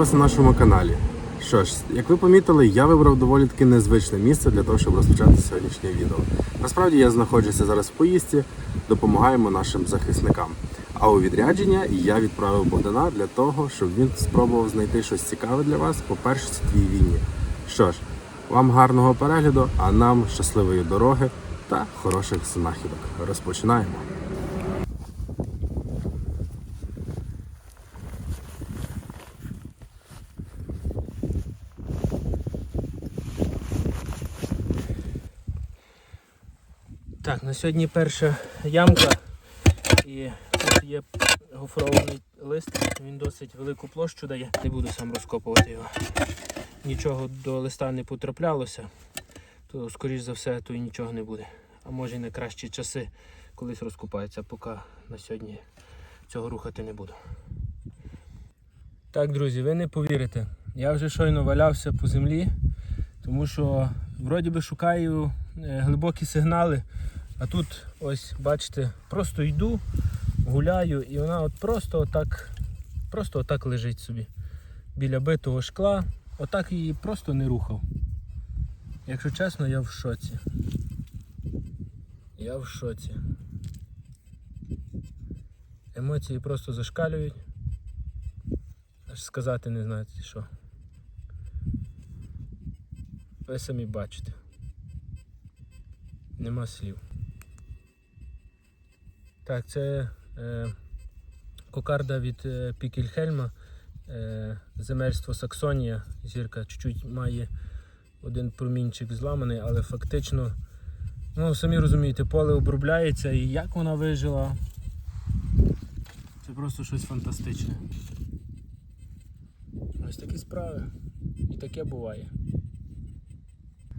Вас на нашому каналі. Що ж, як ви помітили, я вибрав доволі таки незвичне місце для того, щоб розпочати сьогоднішнє відео. Насправді я знаходжуся зараз в поїздці, допомагаємо нашим захисникам. А у відрядження я відправив Богдана для того, щоб він спробував знайти щось цікаве для вас по першій світовій війні. Що ж, вам гарного перегляду, а нам щасливої дороги та хороших знахідок. Розпочинаємо. Сьогодні перша ямка і тут є гофрований лист, він досить велику площу дає. Не буду сам розкопувати його. Нічого до листа не потраплялося, то скоріш за все то і нічого не буде. А може і на кращі часи колись розкопається, поки на сьогодні цього рухати не буду. Так, друзі, ви не повірите. Я вже щойно валявся по землі, тому що вроді би шукаю е, глибокі сигнали. А тут ось, бачите, просто йду, гуляю, і вона от просто отак, просто отак лежить собі. Біля битого шкла. Отак її просто не рухав. Якщо чесно, я в шоці. Я в шоці. Емоції просто зашкалюють. Аж сказати не знаєте що. Ви самі бачите. Нема слів. Так, це е, кокарда від е, Пікельхельма, е, земельство Саксонія. Зірка чуть-чуть має один промінчик зламаний, але фактично, ну самі розумієте, поле обробляється і як вона вижила. Це просто щось фантастичне. Ось такі справи. І таке буває.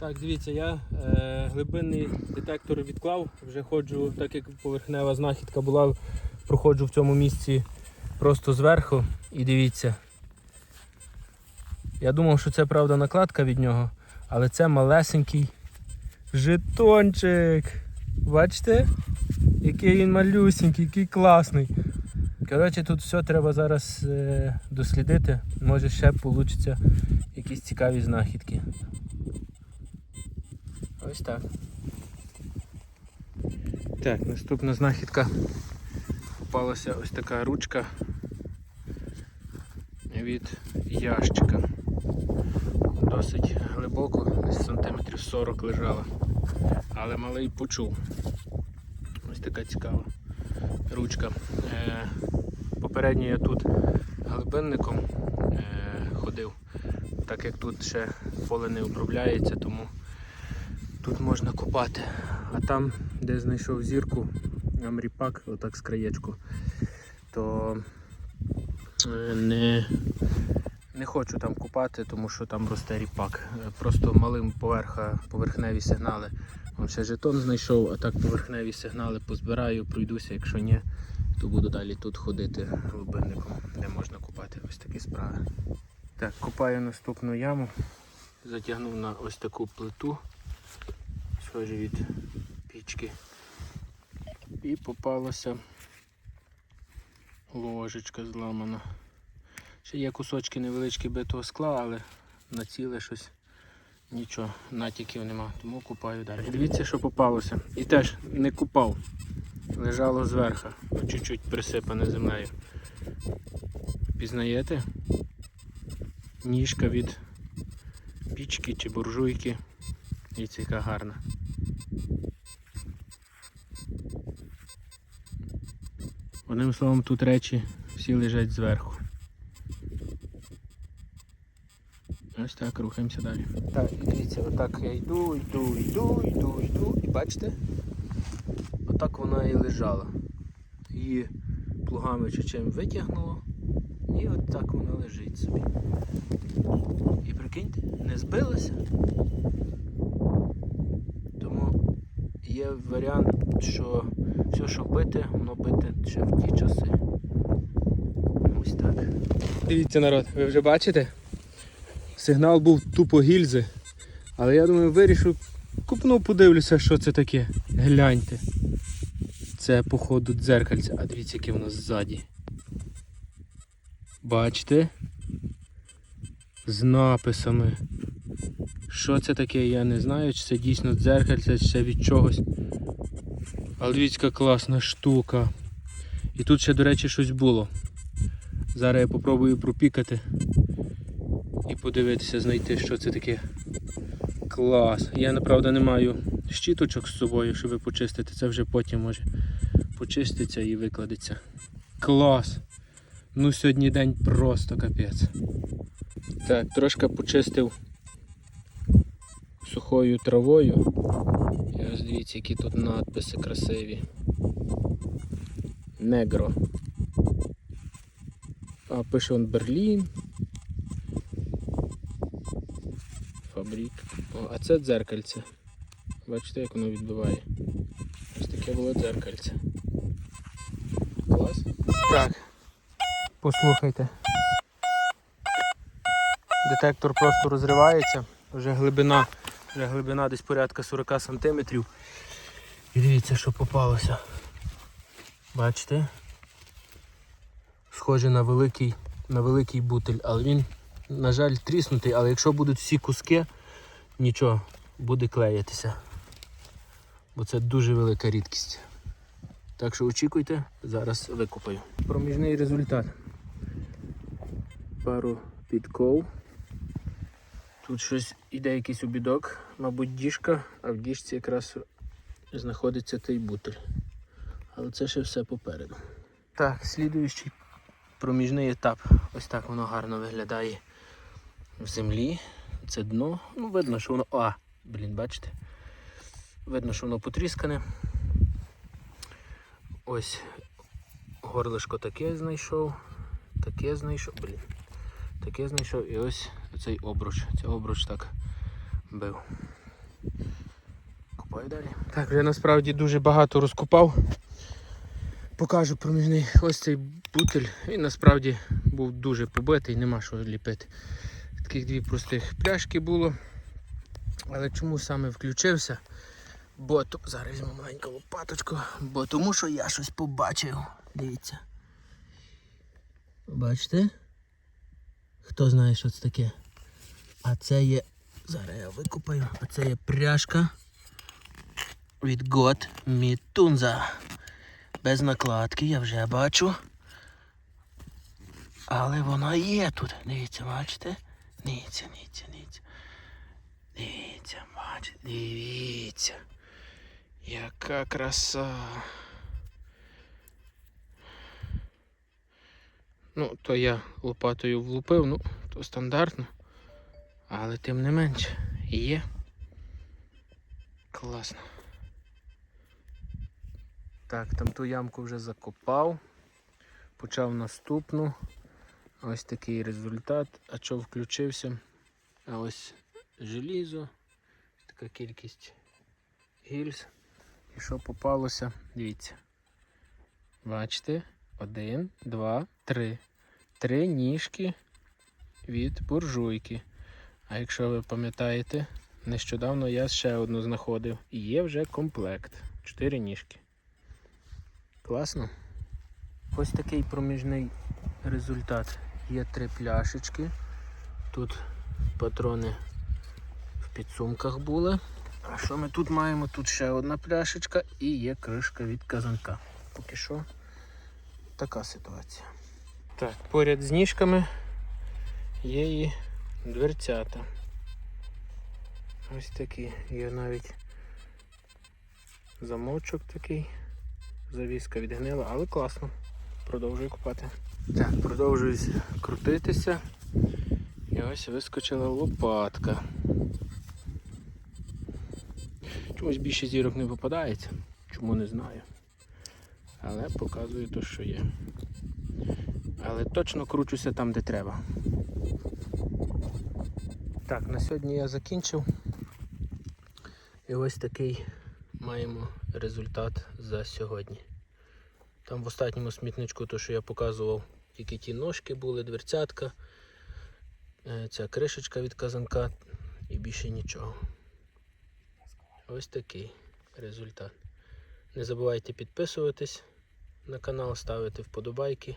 Так, дивіться, я е, глибинний детектор відклав, вже ходжу, так як поверхнева знахідка була, проходжу в цьому місці просто зверху і дивіться. Я думав, що це правда накладка від нього, але це малесенький жетончик. Бачите? Який він малюсенький, який класний. Коротше, тут все треба зараз е, дослідити. Може ще вийде якісь цікаві знахідки. Ось так. Так, наступна знахідка. Попалася ось така ручка від ящика. Досить глибоко, десь сантиметрів 40 лежала. Але малий почув. Ось така цікава ручка. Е, попередньо я тут глибинником е, ходив, так як тут ще поле не обробляється, тому тут можна копати. А там, де знайшов зірку, амріпак, отак з краєчку, то е, не, не хочу там копати, тому що там росте ріпак. Просто малим поверха, поверхневі сигнали. Вон ще жетон знайшов, а так поверхневі сигнали позбираю, пройдуся, якщо ні, то буду далі тут ходити глибинником, де можна купати ось такі справи. Так, копаю наступну яму, затягнув на ось таку плиту, схоже від пічки. І попалася ложечка зламана. Ще є кусочки невеличкі битого скла, але на ціле щось нічого, натяків нема, тому купаю далі. Дивіться, що попалося. І теж не купав. Лежало зверху, чуть-чуть присипане землею. Пізнаєте? Ніжка від пічки чи буржуйки. Дивіться, яка гарна. Одним словом, тут речі всі лежать зверху. Ось так, рухаємося далі. Так, дивіться, отак я йду, йду, йду, йду, йду. І бачите? Отак вона і лежала. Її плугами чи чим витягнуло. І от так вона лежить собі. І прикиньте, не збилася. Тому є варіант, що все, що бити, воно бити ще в ті часи. Ось так. Дивіться народ, ви вже бачите? Сигнал був тупо гільзи. Але я думаю, вирішив, купну, подивлюся, що це таке. Гляньте. Це, походу, дзеркальце. А дивіться, яке воно ззаді. Бачите? з написами. Що це таке, я не знаю, чи це дійсно дзеркальце, чи це від чогось. Яка класна штука. І тут ще, до речі, щось було. Зараз я попробую пропікати і подивитися, знайти, що це таке. Клас. Я направда не маю щіточок з собою, щоб почистити. Це вже потім може почиститься і викладеться. Клас! Ну сьогодні день просто капець. Так, трошки почистив сухою травою. Ось дивіться, які тут надписи красиві. Негро. А пише он Берлін. Фабрик. О, а це дзеркальце. Бачите, як воно відбиває. Ось таке було дзеркальце. Клас. Так. Послухайте. Детектор просто розривається. Вже глибина, вже глибина десь порядка 40 см. І дивіться, що попалося. Бачите? Схоже на великий, на великий бутиль, але він, на жаль, тріснутий, але якщо будуть всі куски, нічого, буде клеїтися. Бо це дуже велика рідкість. Так що очікуйте, зараз викупаю. Проміжний результат. Пару підков. Тут щось іде якийсь обідок, мабуть, діжка, а в діжці якраз знаходиться той бутиль. Але це ще все попереду. Так, слідуючий проміжний етап. Ось так воно гарно виглядає в землі. Це дно. Ну, видно, що воно. А, блін, бачите? Видно, що воно потріскане. Ось горлишко таке знайшов, таке знайшов, блін. Таке знайшов і ось цей обруч. Цей обруч так бив. Купаю далі. Так, вже насправді дуже багато розкопав. Покажу проміжний ось цей бутиль. Він насправді був дуже побитий, нема що ліпити. Таких дві простих пляшки було. Але чому саме включився? Бо то... зараз візьму маленьку лопаточку, бо тому що я щось побачив. Дивіться. Бачите? Хто знає, що це таке? А це є. Зараз я викупаю. А це є пряжка від God Мітунза. Без накладки я вже бачу. Але вона є тут. Дивіться, бачите? Дивіться, дивіться, дивіться. Дивіться, бачите, дивіться. Яка краса. Ну, то я лопатою влупив, ну, то стандартно. Але тим не менше, є. Класно. Так, там ту ямку вже закопав. Почав наступну. Ось такий результат. А що включився? А ось желізо. Така кількість гільз. І що попалося? Дивіться. Бачите? Один, два, три. Три ніжки від буржуйки. А якщо ви пам'ятаєте, нещодавно я ще одну знаходив. І є вже комплект. Чотири ніжки. Класно. Ось такий проміжний результат. Є три пляшечки. Тут патрони в підсумках були. А що ми тут маємо? Тут ще одна пляшечка і є кришка від казанка. Поки що така ситуація. Так, поряд з ніжками є і дверцята. Ось такі. Є навіть замочок такий. Завіска відгнила, але класно. Продовжую купати. Так, продовжую крутитися. І ось вискочила лопатка. Чомусь більше зірок не попадається, чому не знаю. Але показую то, що є. Але точно кручуся там, де треба. Так, на сьогодні я закінчив. І ось такий маємо результат за сьогодні. Там в останньому смітничку, то що я показував, тільки ті ножки були, дверцятка, е, ця кришечка від казанка і більше нічого. Ось такий результат. Не забувайте підписуватись на канал, ставити вподобайки.